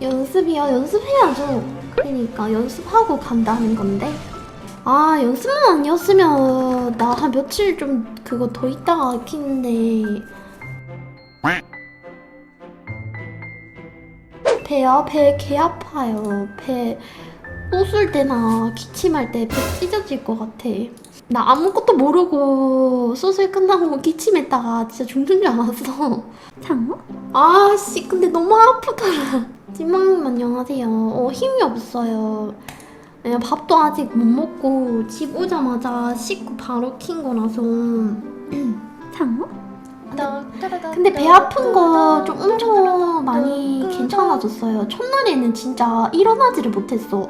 연습이요? 연습해야죠. 그러니까 연습하고 간다는 건데. 아 연습만 아니었으면 나 한 며칠 좀 그거 더 있다가 키는데. 배요? 배개 아파요. 배 웃을 때나 기침할 때 배 찢어질 것 같아. 나 아무것도 모르고 수술 끝나고 기침했다가 진짜 죽는 줄 알았어. 장어? 아씨 근데 너무 아프더라. 찐망님 안녕하세요. 어 힘이 없어요. 밥도 아직 못 먹고 집 오자마자 씻고 바로 킨 거라서. 장어? 근데 배 아픈 거 좀 엄청 많이 괜찮아졌어요. 첫날에는 진짜 일어나지를 못했어.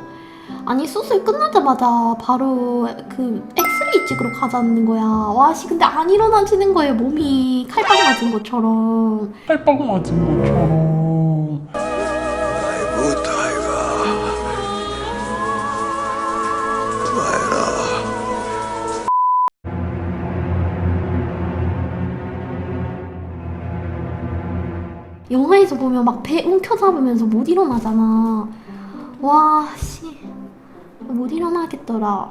아니 수술 끝나자마자 바로 그 엑스레이 찍으러 가자는 거야. 와씨 근데 안 일어나지는 거예요. 몸이 칼빵 맞은 것처럼. 칼빵 맞은 것처럼 영화에서 보면 막 배 움켜잡으면서 못 일어나잖아. 와, 씨. 못 일어나겠더라.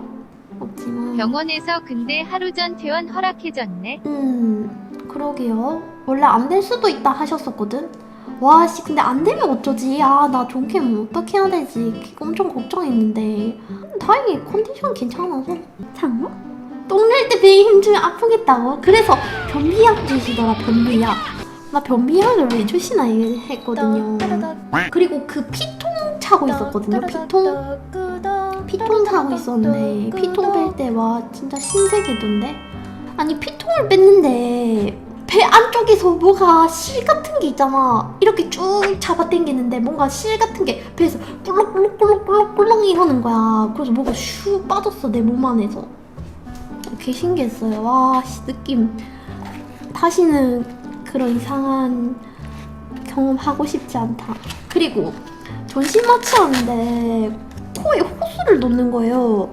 없지만. 병원에서 근데 하루 전 퇴원 허락해줬네. 음, 그러게요. 원래 안 될 수도 있다 하셨었거든? 와, 씨, 근데 안 되면 어쩌지? 아, 나 종캠 어떻게 해야 되지? 엄청 걱정했는데. 다행히 컨디션 괜찮아서. 장어? 똥낼 때 배에 힘주면 아프겠다고? 그래서 변비약 주시더라, 변비약. 나 변비약을 왜 주시나 했거든요. 그리고 그 피통 차고 있었거든요, 피통. 피통 차고 있었는데 피통 뺄 때 와 진짜 신세계던데? 아니 피통을 뺐는데 배 안쪽에서 뭐가 실 같은 게 있잖아. 이렇게 쭉 잡아당기는데 뭔가 실 같은 게 배에서 꿀렁꿀렁꿀렁꿀렁꿀렁 이러는 거야. 그래서 뭐가 슈 빠졌어 내 몸 안에서. 개 신기했어요. 와 씨, 느낌. 다시는 그런 이상한 경험 하고 싶지 않다 그리고 전신 마취하는데 코에 호수를 넣는 거예요.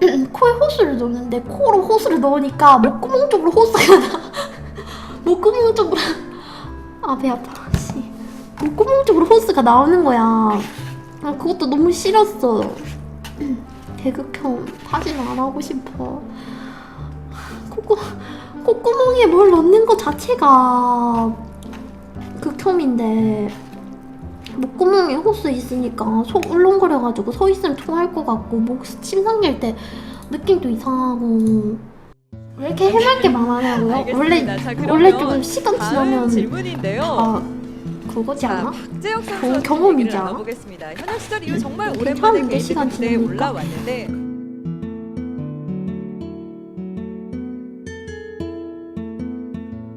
코에 호수를 넣는데 코로 호수를 넣으니까 목구멍 쪽으로 호수가 나. 목구멍 쪽으로 아 배 아파. 씨. 목구멍 쪽으로 호수가 나오는 거야. 아 그것도 너무 싫었어. 대극혐 다시는 안 하고 싶어. 콧구 콧구멍에 뭘 넣는 것 자체가 극혐인데 목구멍에 호수 있으니까 속 울렁거려가지고 서 있으면 토할 것 같고 목 침 삼킬 때 느낌도 이상하고 왜 이렇게 해맑게 말하냐고요? 원래 원래 좀 시간 지나면 질문인데요. 다 그거지 자, 않아? 박재혁 선수? 나눠보겠습니다. 현역 시절 이후 정말 오랜만에 시간 지나니까? 올라왔는데